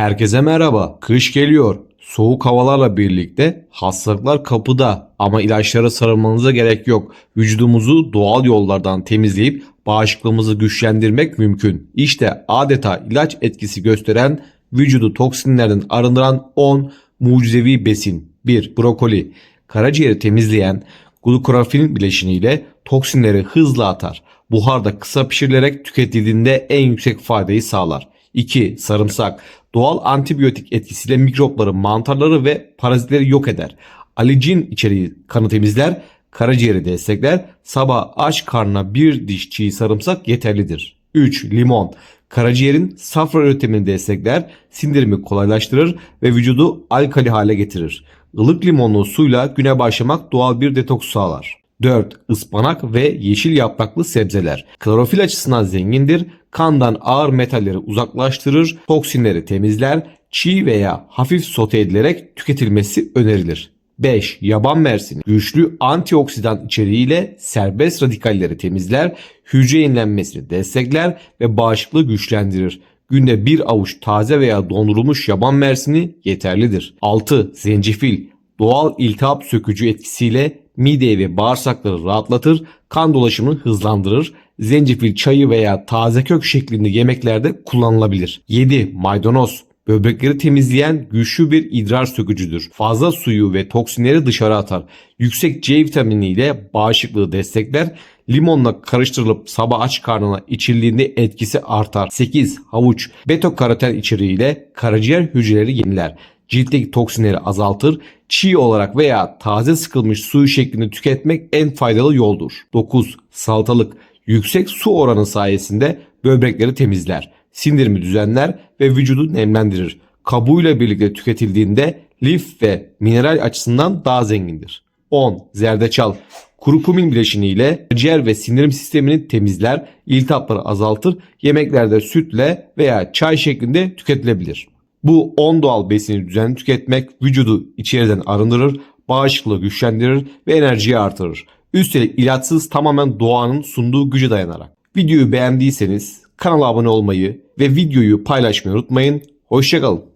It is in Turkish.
Herkese merhaba. Kış geliyor. Soğuk havalarla birlikte hastalıklar kapıda ama ilaçlara sarılmanıza gerek yok. Vücudumuzu doğal yollardan temizleyip bağışıklığımızı güçlendirmek mümkün. İşte adeta ilaç etkisi gösteren vücudu toksinlerden arındıran 10 mucizevi besin. 1. Brokoli. Karaciğeri temizleyen glukorafin bileşiniyle toksinleri hızla atar. Buharda kısa pişirilerek tüketildiğinde en yüksek faydayı sağlar. 2. Sarımsak. Doğal antibiyotik etkisiyle mikropları, mantarları ve parazitleri yok eder. Alicin içeriği kanı temizler, karaciğeri destekler. Sabah aç karnına bir diş çiğ sarımsak yeterlidir. 3. Limon. Karaciğerin safra üretimini destekler, sindirimi kolaylaştırır ve vücudu alkali hale getirir. Ilık limonlu suyla güne başlamak doğal bir detoks sağlar. 4. Ispanak ve yeşil yapraklı sebzeler. Klorofil açısından zengindir. Kandan ağır metalleri uzaklaştırır, toksinleri temizler, çiğ veya hafif sote edilerek tüketilmesi önerilir. 5. Yaban mersini. Güçlü antioksidan içeriğiyle serbest radikalleri temizler, hücre yenilenmesini destekler ve bağışıklığı güçlendirir. Günde bir avuç taze veya dondurulmuş yaban mersini yeterlidir. 6. Zencefil. Doğal iltihap sökücü etkisiyle mideyi ve bağırsakları rahatlatır, kan dolaşımını hızlandırır. Zencefil çayı veya taze kök şeklinde yemeklerde kullanılabilir. 7. Maydanoz. Böbrekleri temizleyen güçlü bir idrar sökücüdür. Fazla suyu ve toksinleri dışarı atar. Yüksek C vitamini ile bağışıklığı destekler. Limonla karıştırılıp sabah aç karnına içildiğinde etkisi artar. 8. Havuç. Beta karoten içeriğiyle karaciğer hücreleri yeniler ciltteki toksinleri azaltır. Çiğ olarak veya taze sıkılmış suyu şeklinde tüketmek en faydalı yoldur. 9. Salatalık yüksek su oranı sayesinde böbrekleri temizler, sindirimi düzenler ve vücudu nemlendirir. Kabuğuyla birlikte tüketildiğinde lif ve mineral açısından daha zengindir. 10. Zerdeçal Kurukumin bileşiniyle ciğer ve sindirim sistemini temizler, iltihapları azaltır, yemeklerde sütle veya çay şeklinde tüketilebilir. Bu 10 doğal besini düzenli tüketmek vücudu içeriden arındırır, bağışıklığı güçlendirir ve enerjiyi artırır. Üstelik ilaçsız tamamen doğanın sunduğu güce dayanarak. Videoyu beğendiyseniz kanala abone olmayı ve videoyu paylaşmayı unutmayın. Hoşçakalın.